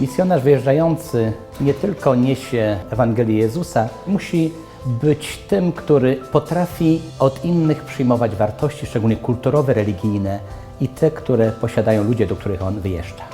Misjonarz wyjeżdżający nie tylko niesie Ewangelię Jezusa, musi być tym, który potrafi od innych przyjmować wartości, szczególnie kulturowe, religijne i te, które posiadają ludzie, do których on wyjeżdża.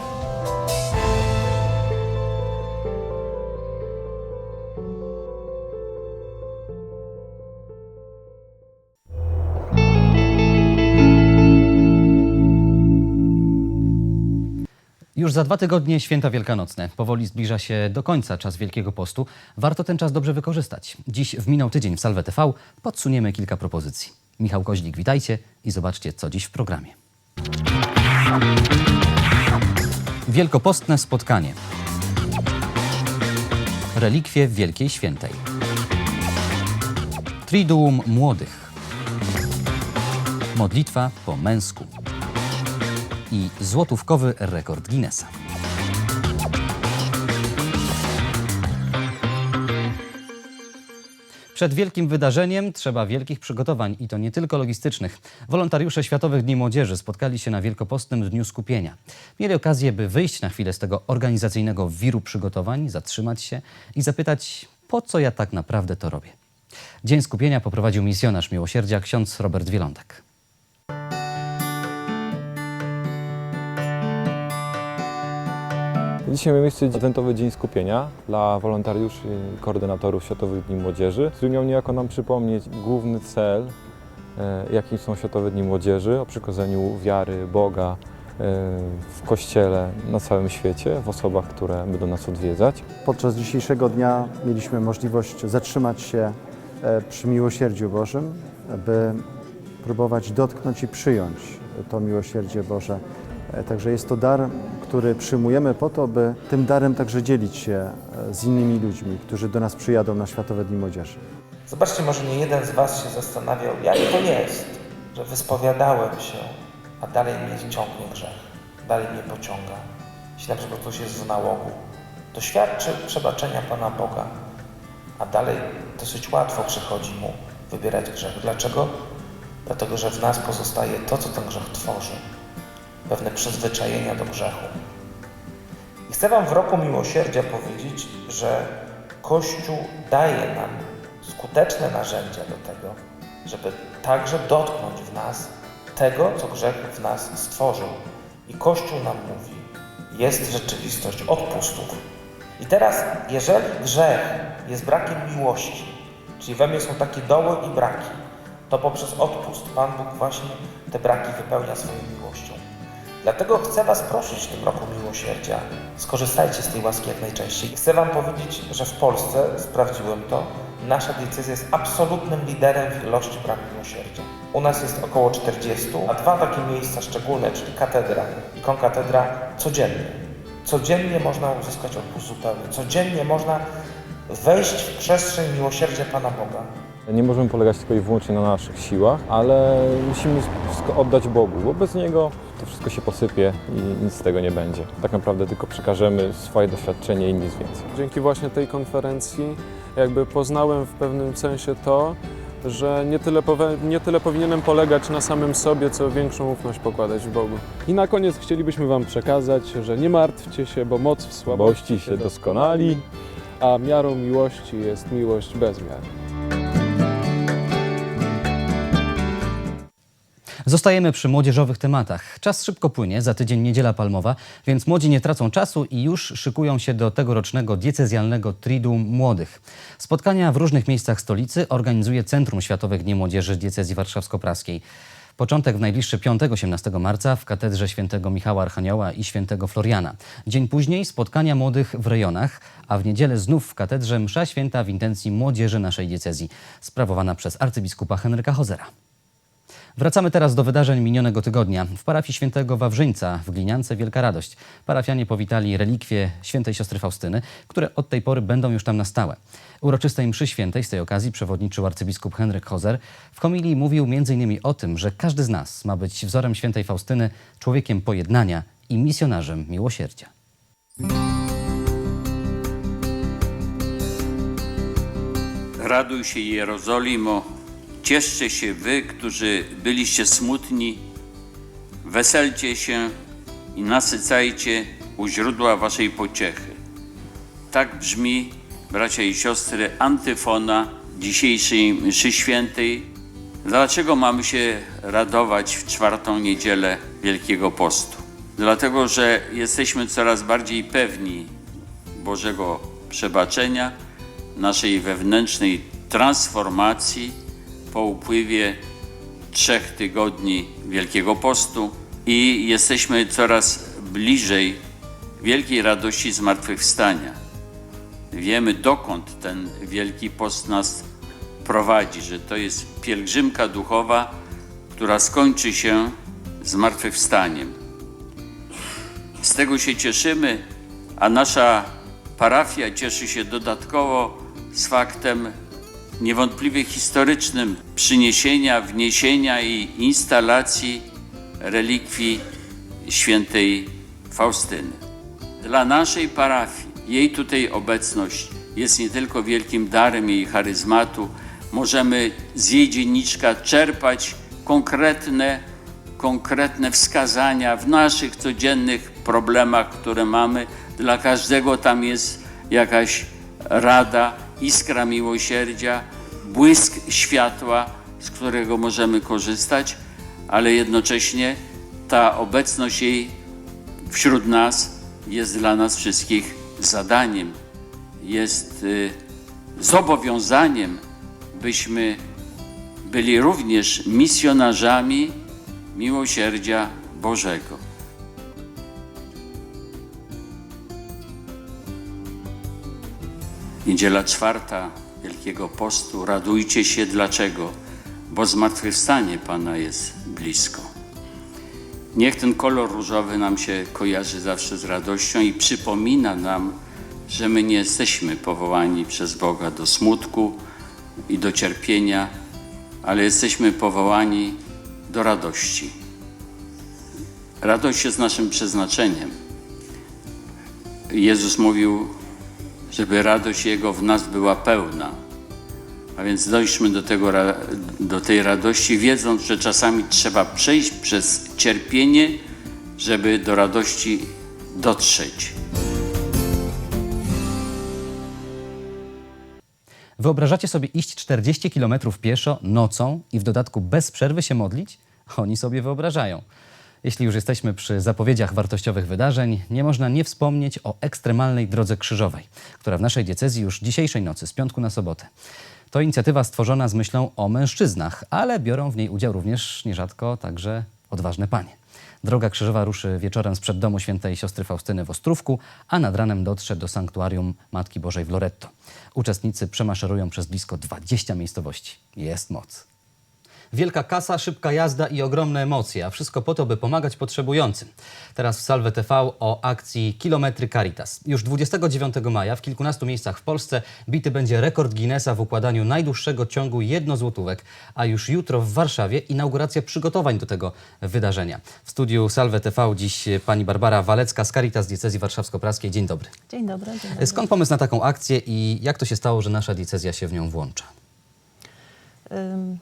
Za dwa tygodnie święta wielkanocne. Powoli zbliża się do końca czas Wielkiego Postu. Warto ten czas dobrze wykorzystać. Dziś w minął tydzień w Salwe TV podsuniemy kilka propozycji. Michał Koźlik, witajcie i zobaczcie, co dziś w programie. Wielkopostne spotkanie. Relikwie Wielkiej Świętej. Triduum Młodych. Modlitwa po męsku i złotówkowy rekord Guinnessa. Przed wielkim wydarzeniem trzeba wielkich przygotowań i to nie tylko logistycznych. Wolontariusze Światowych Dni Młodzieży spotkali się na Wielkopostnym Dniu Skupienia. Mieli okazję, by wyjść na chwilę z tego organizacyjnego wiru przygotowań, zatrzymać się i zapytać, po co ja tak naprawdę to robię. Dzień Skupienia poprowadził misjonarz miłosierdzia ksiądz Robert Wielądek. Dzisiaj mamy miejsce Adwentowy Dzień Skupienia dla wolontariuszy i koordynatorów Światowych Dni Młodzieży, który miał niejako nam przypomnieć główny cel, e, jakim są Światowe Dni Młodzieży, o przychodzeniu wiary Boga e, w Kościele na całym świecie, w osobach, które będą nas odwiedzać. Podczas dzisiejszego dnia mieliśmy możliwość zatrzymać się e, przy miłosierdziu Bożym, by próbować dotknąć i przyjąć to miłosierdzie Boże. E, Także jest to dar, który przyjmujemy po to, by tym darem także dzielić się e, z innymi ludźmi, którzy do nas przyjadą na Światowe Dni Młodzieży. Zobaczcie, może nie jeden z Was się zastanawiał, jak to jest, że wyspowiadałem się, a dalej mnie ciągnie grzech, dalej mnie pociąga. Jeśli na przykład ktoś jest w nałogu, doświadczy przebaczenia Pana Boga, a dalej dosyć łatwo przychodzi mu wybierać grzech. Dlaczego? Dlatego, że w nas pozostaje to, co ten grzech tworzy. Pewne przyzwyczajenia do grzechu. I chcę Wam w roku miłosierdzia powiedzieć, że Kościół daje nam skuteczne narzędzia do tego, żeby także dotknąć w nas tego, co grzech w nas stworzył. I Kościół nam mówi, jest rzeczywistość odpustów. I teraz, jeżeli grzech jest brakiem miłości, czyli we mnie są takie doły i braki, to poprzez odpust Pan Bóg właśnie te braki wypełnia swoją miłością. Dlatego chcę Was prosić w tym roku miłosierdzia, skorzystajcie z tej łaski jak najczęściej. Chcę Wam powiedzieć, że w Polsce, sprawdziłem to, nasza diecezja jest absolutnym liderem w ilości bram miłosierdzia. U nas jest około 40, a dwa takie miejsca szczególne, czyli katedra i konkatedra, codziennie. Codziennie można uzyskać odpust zupełny. Codziennie można wejść w przestrzeń miłosierdzia Pana Boga. Nie możemy polegać tylko i wyłącznie na naszych siłach, ale musimy wszystko oddać Bogu, bo bez Niego to wszystko się posypie i nic z tego nie będzie. Tak naprawdę tylko przekażemy swoje doświadczenie i nic więcej. Dzięki właśnie tej konferencji jakby poznałem w pewnym sensie to, że nie tyle, nie tyle powinienem polegać na samym sobie, co większą ufność pokładać w Bogu. I na koniec chcielibyśmy Wam przekazać, że nie martwcie się, bo moc w słabości Słabości się doskonali. a miarą miłości jest miłość bez miary. Zostajemy przy młodzieżowych tematach. Czas szybko płynie, za tydzień niedziela palmowa, więc młodzi nie tracą czasu i już szykują się do tegorocznego diecezjalnego Triduum Młodych. Spotkania w różnych miejscach stolicy organizuje Centrum Światowych Dni Młodzieży Diecezji Warszawsko-Praskiej. Początek w najbliższy piątek, 18 marca w katedrze świętego Michała Archanioła i świętego Floriana. Dzień później spotkania młodych w rejonach, a w niedzielę znów w katedrze msza święta w intencji młodzieży naszej diecezji, sprawowana przez arcybiskupa Henryka Hozera. Wracamy teraz do wydarzeń minionego tygodnia. W parafii świętego Wawrzyńca w Gliniance Wielka Radość parafianie powitali relikwie świętej siostry Faustyny, które od tej pory będą już tam na stałe. Uroczystej mszy świętej z tej okazji przewodniczył arcybiskup Henryk Hozer. W homilii mówił m.in. o tym, że każdy z nas ma być wzorem świętej Faustyny, człowiekiem pojednania i misjonarzem miłosierdzia. Raduj się Jerozolimo, cieszcie się wy, którzy byliście smutni, weselcie się i nasycajcie u źródła waszej pociechy. Tak brzmi, bracia i siostry, antyfona dzisiejszej mszy świętej. Dlaczego mamy się radować w czwartą niedzielę Wielkiego Postu? Dlatego, że jesteśmy coraz bardziej pewni Bożego przebaczenia, naszej wewnętrznej transformacji po upływie trzech tygodni Wielkiego Postu i jesteśmy coraz bliżej wielkiej radości zmartwychwstania. Wiemy, dokąd ten Wielki Post nas prowadzi, że to jest pielgrzymka duchowa, która skończy się zmartwychwstaniem. Z tego się cieszymy, a nasza parafia cieszy się dodatkowo z faktem niewątpliwie historycznym przyniesienia, wniesienia i instalacji relikwii świętej Faustyny. Dla naszej parafii jej tutaj obecność jest nie tylko wielkim darem jej charyzmatu, możemy z jej dzienniczka czerpać konkretne, konkretne wskazania w naszych codziennych problemach, które mamy. Dla każdego tam jest jakaś rada, iskra miłosierdzia, błysk światła, z którego możemy korzystać, ale jednocześnie ta obecność jej wśród nas jest dla nas wszystkich zadaniem, jest y, zobowiązaniem, byśmy byli również misjonarzami miłosierdzia Bożego. Niedziela czwarta Wielkiego Postu. Radujcie się. Dlaczego? Bo zmartwychwstanie Pana jest blisko. Niech ten kolor różowy nam się kojarzy zawsze z radością i przypomina nam, że my nie jesteśmy powołani przez Boga do smutku i do cierpienia, ale jesteśmy powołani do radości. Radość jest naszym przeznaczeniem. Jezus mówił, żeby radość Jego w nas była pełna. A więc dojśmy do, tego, do tej radości, wiedząc, że czasami trzeba przejść przez cierpienie, żeby do radości dotrzeć. Wyobrażacie sobie iść 40 km pieszo nocą i w dodatku bez przerwy się modlić? Oni sobie wyobrażają. Jeśli już jesteśmy przy zapowiedziach wartościowych wydarzeń, nie można nie wspomnieć o ekstremalnej drodze krzyżowej, która w naszej diecezji już dzisiejszej nocy, z piątku na sobotę. To inicjatywa stworzona z myślą o mężczyznach, ale biorą w niej udział również nierzadko także odważne panie. Droga krzyżowa ruszy wieczorem sprzed domu świętej siostry Faustyny w Ostrówku, a nad ranem dotrze do sanktuarium Matki Bożej w Loretto. Uczestnicy przemaszerują przez blisko 20 miejscowości. Jest moc. Wielka kasa, szybka jazda i ogromne emocje, a wszystko po to, by pomagać potrzebującym. Teraz w Salve TV o akcji Kilometry Caritas. Już 29 maja w kilkunastu miejscach w Polsce bity będzie rekord Guinnessa w układaniu najdłuższego ciągu jednozłotówek, a już jutro w Warszawie inauguracja przygotowań do tego wydarzenia. W studiu Salve TV dziś pani Barbara Walecka z Caritas Diecezji Warszawsko-Praskiej. Dzień dobry. Dzień dobry. Dzień dobry. Skąd pomysł na taką akcję i jak to się stało, że nasza diecezja się w nią włącza? Ym,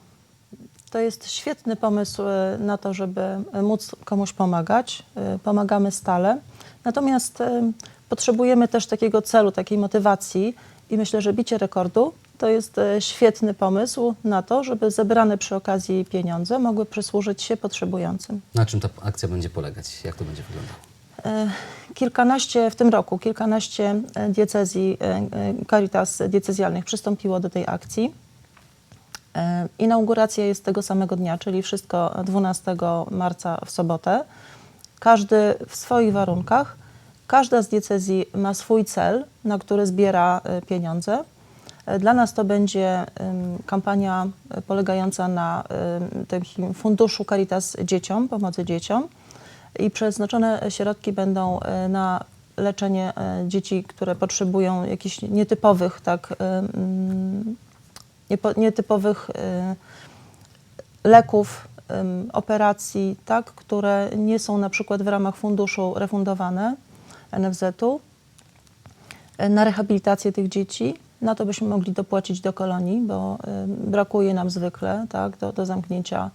To jest świetny pomysł y, na to, żeby móc komuś pomagać. Y, Pomagamy stale. Natomiast ym, potrzebujemy też takiego celu, takiej motywacji i myślę, że bicie rekordu to jest świetny pomysł na to, żeby zebrane przy okazji pieniądze mogły przysłużyć się potrzebującym. Na czym ta akcja będzie polegać? Jak to będzie wyglądało? E, Kilkanaście w tym roku, kilkanaście e, diecezji e, e, Caritas diecezjalnych przystąpiło do tej akcji. E, Inauguracja jest tego samego dnia, czyli wszystko 12 marca w sobotę. Każdy w swoich warunkach. Każda z diecezji ma swój cel, na który zbiera e, pieniądze. E, Dla nas to będzie kampania polegająca na takim funduszu Caritas dzieciom, pomocy dzieciom i przeznaczone środki będą na leczenie dzieci, które potrzebują jakichś nietypowych, tak, nietypowych e, leków, operacji, tak, które nie są na przykład w ramach funduszu refundowane NFZ-u, e, na rehabilitację tych dzieci. Na to byśmy mogli dopłacić do kolonii, bo em, brakuje nam zwykle tak, do, do zamknięcia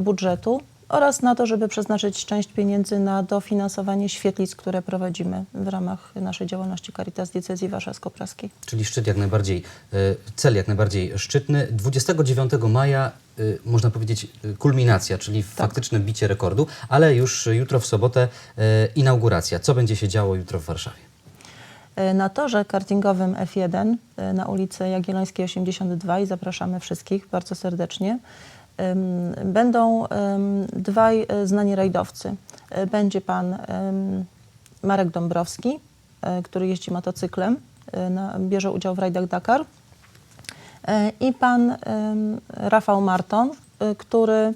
budżetu oraz na to, żeby przeznaczyć część pieniędzy na dofinansowanie świetlic, które prowadzimy w ramach naszej działalności Caritas Diecezji Warszawsko-Praskiej. Czyli szczyt jak najbardziej, y, cel jak najbardziej szczytny. 29 maja, y, można powiedzieć, y, kulminacja, czyli faktyczne bicie rekordu, ale już jutro w sobotę inauguracja. Co będzie się działo jutro w Warszawie? E, na torze kartingowym F1 e, na ulicy Jagiellońskiej 82 i zapraszamy wszystkich bardzo serdecznie. Będą dwaj e, znani rajdowcy. E, Będzie pan Marek Dąbrowski, e, który jeździ motocyklem, bierze udział w rajdach Dakar. I pan Rafał Marton, który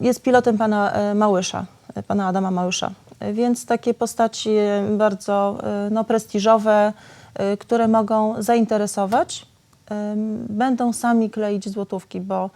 jest pilotem pana Małysza, pana Adama Małysza. Więc takie postaci bardzo no, prestiżowe, które mogą zainteresować, będą sami kleić złotówki, bo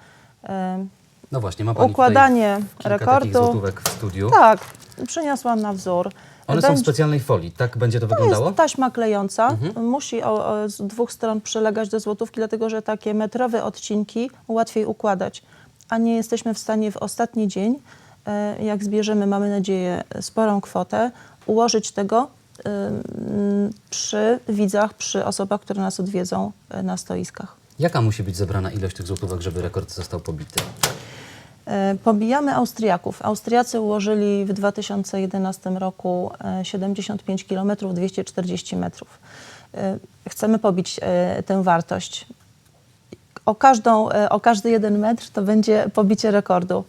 No właśnie, ma Pani układanie rekordu. złotówek w studiu. Tak, przyniosłam na wzór. One są w specjalnej folii, tak będzie to to wyglądało? jest taśma klejąca. Mhm. Musi o, o, z dwóch stron przylegać do złotówki, dlatego że takie metrowe odcinki łatwiej układać. A nie jesteśmy w stanie w ostatni dzień, e, jak zbierzemy, mamy nadzieję, sporą kwotę, ułożyć tego przy widzach, przy osobach, które nas odwiedzą e, na stoiskach. Jaka musi być zebrana ilość tych złotówek, żeby rekord został pobity? E, Pobijamy Austriaków. Austriacy ułożyli w 2011 roku e, 75 km 240 metrów. E, Chcemy pobić tę wartość. O, każdą, o każdy jeden metr to będzie pobicie rekordu.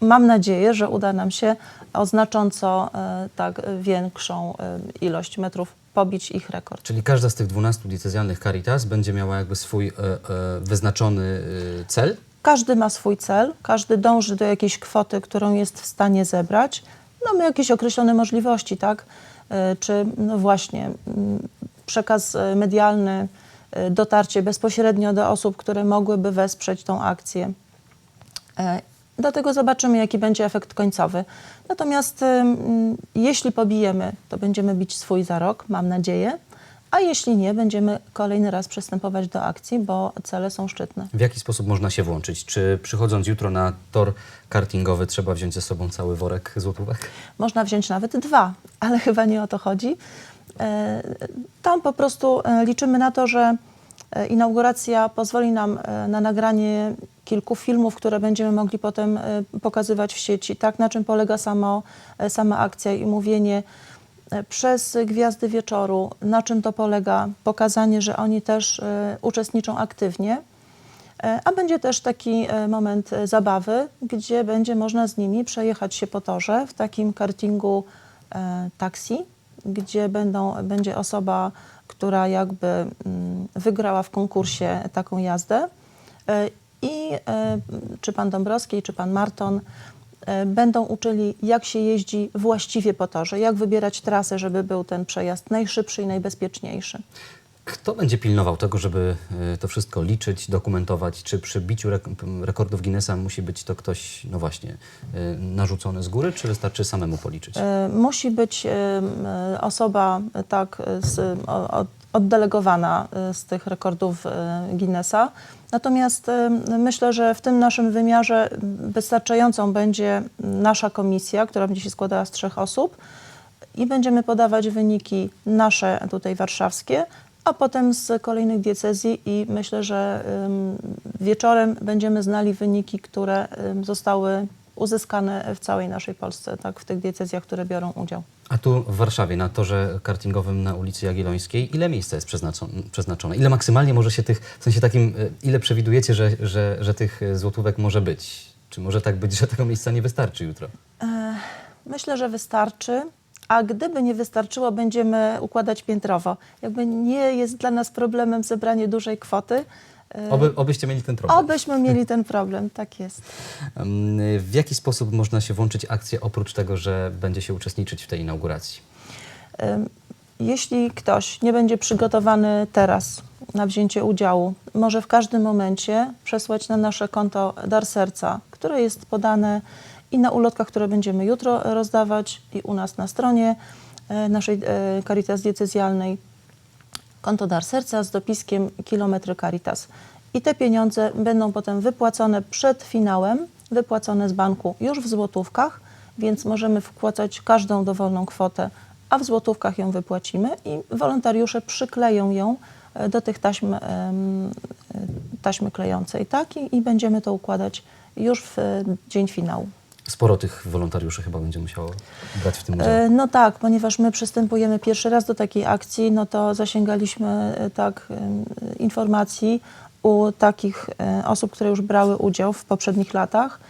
Mam nadzieję, że uda nam się o znacząco tak, większą ilość metrów pobić ich rekord. Czyli każda z tych 12 diecezjalnych Caritas będzie miała jakby swój e, e, wyznaczony e, cel? Każdy ma swój cel, każdy dąży do jakiejś kwoty, którą jest w stanie zebrać. Mamy jakieś określone możliwości, tak? E, Czy no właśnie mm, przekaz e, medialny, e, dotarcie bezpośrednio do osób, które mogłyby wesprzeć tą akcję. E, Dlatego zobaczymy, jaki będzie efekt końcowy. Natomiast jeśli pobijemy, to będziemy bić swój za rok, mam nadzieję. A jeśli nie, będziemy kolejny raz przystępować do akcji, bo cele są szczytne. W jaki sposób można się włączyć? Czy przychodząc jutro na tor kartingowy trzeba wziąć ze sobą cały worek złotówek? Można wziąć nawet dwa, ale chyba nie o to chodzi. E, Tam po prostu e, liczymy na to, że e, inauguracja pozwoli nam na nagranie kilku filmów, które będziemy mogli potem e, pokazywać w sieci. Tak, na czym polega samo, e, sama akcja i mówienie e, przez Gwiazdy Wieczoru, na czym to polega, pokazanie, że oni też uczestniczą aktywnie. A będzie też taki moment zabawy, gdzie będzie można z nimi przejechać się po torze w takim kartingu taksi, gdzie będą, będzie osoba, która jakby mm, wygrała w konkursie taką jazdę. I e, czy pan Dąbrowski, czy pan Marton e, będą uczyli, jak się jeździ właściwie po torze, jak wybierać trasę, żeby był ten przejazd najszybszy i najbezpieczniejszy. Kto będzie pilnował tego, żeby e, to wszystko liczyć, dokumentować? Czy przy biciu rek- rekordów Guinnessa musi być to ktoś, no właśnie, narzucony z góry, czy wystarczy samemu policzyć? Musi być osoba tak z, od- oddelegowana e, z tych rekordów e, Guinnessa. Natomiast e, myślę, że w tym naszym wymiarze wystarczającą będzie nasza komisja, która będzie się składała z trzech osób i będziemy podawać wyniki nasze tutaj warszawskie, a potem z kolejnych diecezji i myślę, że wieczorem będziemy znali wyniki, które zostały uzyskane w całej naszej Polsce, tak, w tych diecezjach, które biorą udział. A tu w Warszawie, na torze kartingowym na ulicy Jagiellońskiej, ile miejsca jest przeznaczone? Ile maksymalnie może się tych, w sensie takim, e, ile przewidujecie, że, że, że tych e, złotówek może być? Czy może tak być, że tego miejsca nie wystarczy jutro? E, Myślę, że wystarczy. A gdyby nie wystarczyło, będziemy układać piętrowo. Jakby nie jest dla nas problemem zebranie dużej kwoty. E, Oby, obyście mieli ten problem. Obyśmy mieli ten problem, tak jest. W jaki sposób można się włączyć akcję, oprócz tego, że będzie się uczestniczyć w tej inauguracji? Jeśli ktoś nie będzie przygotowany teraz na wzięcie udziału, może w każdym momencie przesłać na nasze konto Dar Serca, które jest podane i na ulotkach, które będziemy jutro rozdawać i u nas na stronie e, naszej e, Caritas Diecezjalnej. Konto Dar Serca z dopiskiem Kilometry Caritas. I te pieniądze będą potem wypłacone przed finałem wypłacone z banku już w złotówkach, więc możemy wpłacać każdą dowolną kwotę, a w złotówkach ją wypłacimy i wolontariusze przykleją ją e, do tych taśm, e, taśmy klejącej, tak? I, I będziemy to układać już w e, dzień finału. Sporo tych wolontariuszy chyba będzie musiało brać w tym udział. E, No tak, ponieważ my przystępujemy pierwszy raz do takiej akcji, no to zasięgaliśmy e, tak em, informacji u takich e, osób, które już brały udział w poprzednich latach.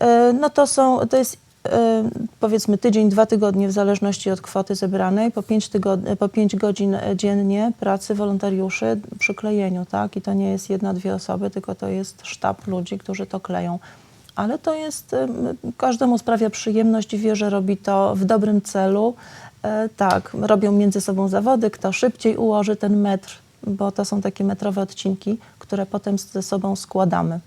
E, No to są, to jest e, powiedzmy tydzień, dwa tygodnie w zależności od kwoty zebranej, po pięć, tygod- po pięć godzin e, dziennie pracy wolontariuszy przy klejeniu, tak? I to nie jest jedna, dwie osoby, tylko to jest sztab ludzi, którzy to kleją. Ale to jest, em, każdemu sprawia przyjemność i wie, że robi to w dobrym celu. E, tak, robią między sobą zawody, kto szybciej ułoży ten metr, bo to są takie metrowe odcinki, które potem ze sobą składamy.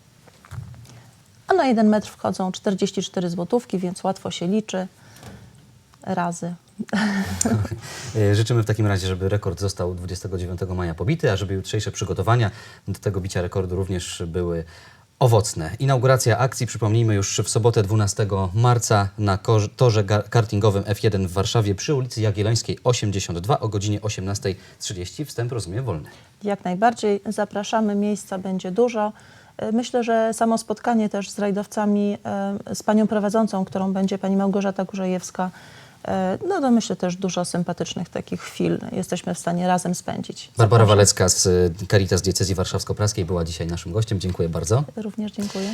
A na jeden metr wchodzą 44 złotówki, więc łatwo się liczy razy. E, Życzymy w takim razie, żeby rekord został 29 maja pobity, a żeby jutrzejsze przygotowania do tego bicia rekordu również były owocne. Inauguracja akcji, przypomnijmy, już w sobotę 12 marca na torze kartingowym F1 w Warszawie przy ulicy Jagiellońskiej 82 o godzinie 18.30. Wstęp rozumiem wolny. Jak najbardziej zapraszamy, miejsca będzie dużo. E, Myślę, że samo spotkanie też z rajdowcami, e, z panią prowadzącą, którą będzie pani Małgorzata Kurzejewska, no to myślę też dużo sympatycznych takich chwil jesteśmy w stanie razem spędzić. Barbara Zapraszam. Walecka z y, Caritas Diecezji Warszawsko-Praskiej była dzisiaj naszym gościem. Dziękuję bardzo. Również dziękuję.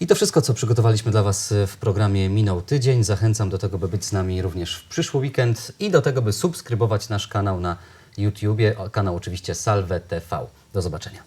I to wszystko, co przygotowaliśmy dla Was y, w programie Minął Tydzień. Zachęcam do tego, by być z nami również w przyszły weekend i do tego, by subskrybować nasz kanał na YouTubie, kanał oczywiście Salve TV. Do zobaczenia.